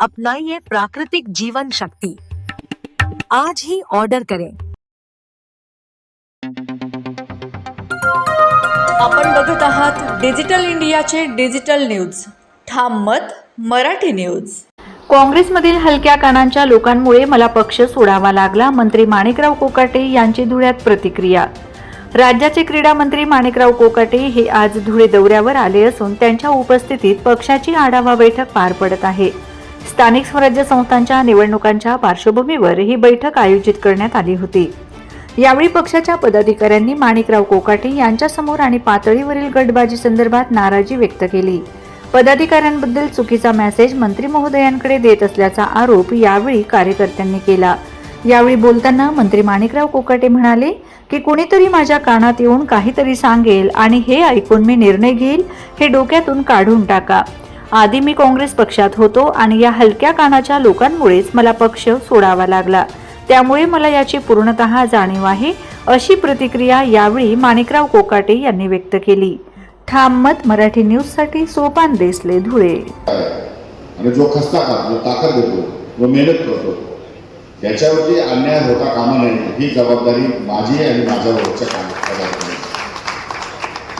अपनाइए प्राकृतिक जीवन शक्ति। आज ही ऑर्डर करें। आपण बघत आहात डिजिटल इंडियाचे डिजिटल न्यूज ठाम मत मराठी न्यूज काँग्रेसमधील हलक्या कानांच्या लोकांमुळे मला पक्ष सोडावा लागला मंत्री माणिकराव कोकाटे यांची धुळ्यात प्रतिक्रिया. राज्याचे क्रीडा मंत्री माणिकराव कोकाटे हे आज धुळे दौऱ्यावर आले असून त्यांच्या उपस्थितीत पक्षाची आढावा बैठक पार पडत आहे. स्थानिक स्वराज्य संस्थांच्या निवडणुकांच्या पार्श्वभूमीवर ही बैठक आयोजित करण्यात आली होती. यावेळी पक्षाच्या पदाधिकाऱ्यांनी माणिकराव कोकाटे यांच्यासमोर आणि पातळीवरील गटबाजी संदर्भात नाराजी व्यक्त केली. पदाधिकाऱ्यांबद्दल चुकीचा मेसेज मंत्री महोदयांकडे देत असल्याचा आरोप यावेळी कार्यकर्त्यांनी केला. यावेळी बोलताना मंत्री माणिकराव कोकाटे म्हणाले की कुणीतरी माझ्या कानात येऊन काहीतरी सांगेल आणि हे ऐकून मी निर्णय घेईल हे डोक्यातून काढून टाका. आधी मी काँग्रेस पक्षात होतो आणि या हलक्या कानाच्या लोकांमुळेच मला पक्ष सोडावा लागला. त्यामुळे मला याची पूर्णत जाणीव आहे अशी प्रतिक्रिया यावेळी माणिकराव कोकाटे यांनी व्यक्त केली. ठाम मत मराठी न्यूजसाठी सोपान देसले धुळे. आणि जो खस्ता खात जो ताकद देतो जो मेहनत करतो त्याच्यावरती अन्याय होता कामा नये ही जबाबदारी माझी आणि माझ्या वरच्या कामाची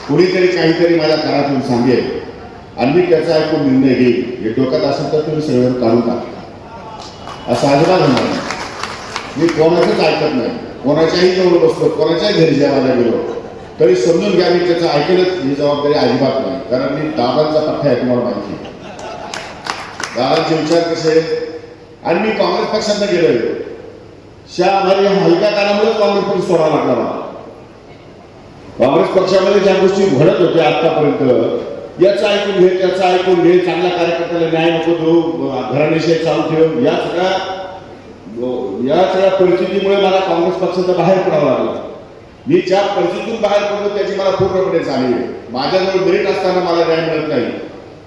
कुणीतरी काहीतरी माझ्या घरातून सांगेल आणि मी त्याचा ऐकून निर्णय घेईल हे डोक्यात असेल तर तुम्ही सगळं काढून टाका. असं अजिबात होणार नाही. मी कोणाचंच ऐकत नाही. कोणाच्याही जवळ बसलो कोणाच्याही घरी जेवायला गेलो तरी समजून घ्या मी त्याचं ऐकेलच. ही जबाबदारी अजिबात नाही. कारण मी दादांचा पठ्ठा आहे तुम्हाला माहिती दादांचे विचार कसे आणि मी काँग्रेस पक्षात गेलोय. शा या हलक्या काळामुळेच काँग्रेस पक्ष सोडावा लागला काँग्रेस पक्षामध्ये ज्या गोष्टी घडत होत्या आतापर्यंत याचं ऐकून घे त्याचं ऐकून घे. चांगल्या कार्यकर्त्याला न्याय नको देऊ. घराणेशाही चालू ठेवून या सगळ्या या सगळ्या परिस्थितीमुळे मला काँग्रेस पक्षाचा बाहेर पडावं लागलं. मी ज्या परिस्थितीतून बाहेर पडलो त्याची मला पूर्णपणे जाणीव आहे. माझ्याजवळ मेरिट असताना मला न्याय मिळत नाही.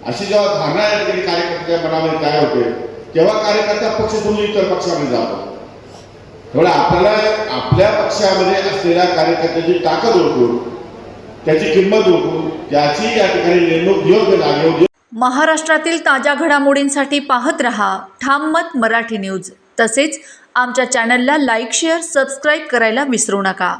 अशी जेव्हा धारणा या ठिकाणी कार्यकर्त्याच्या मनामध्ये काय होते तेव्हा कार्यकर्ता पक्ष सोडून इतर पक्षामध्ये जातो त्यामुळे आपल्याला आपल्या पक्षामध्ये असलेल्या कार्यकर्त्याची ताकद ओळखून त्याची किंमत ओळखून त्याची या ठिकाणी नेमणूक योग्य जागेवर महाराष्ट्रातील ताज्या घडामोडींसाठी पाहत रहा ठाम मत मराठी न्यूज. तसेच आमच्या चॅनलला लाईक शेअर सबस्क्राईब करायला विसरू नका.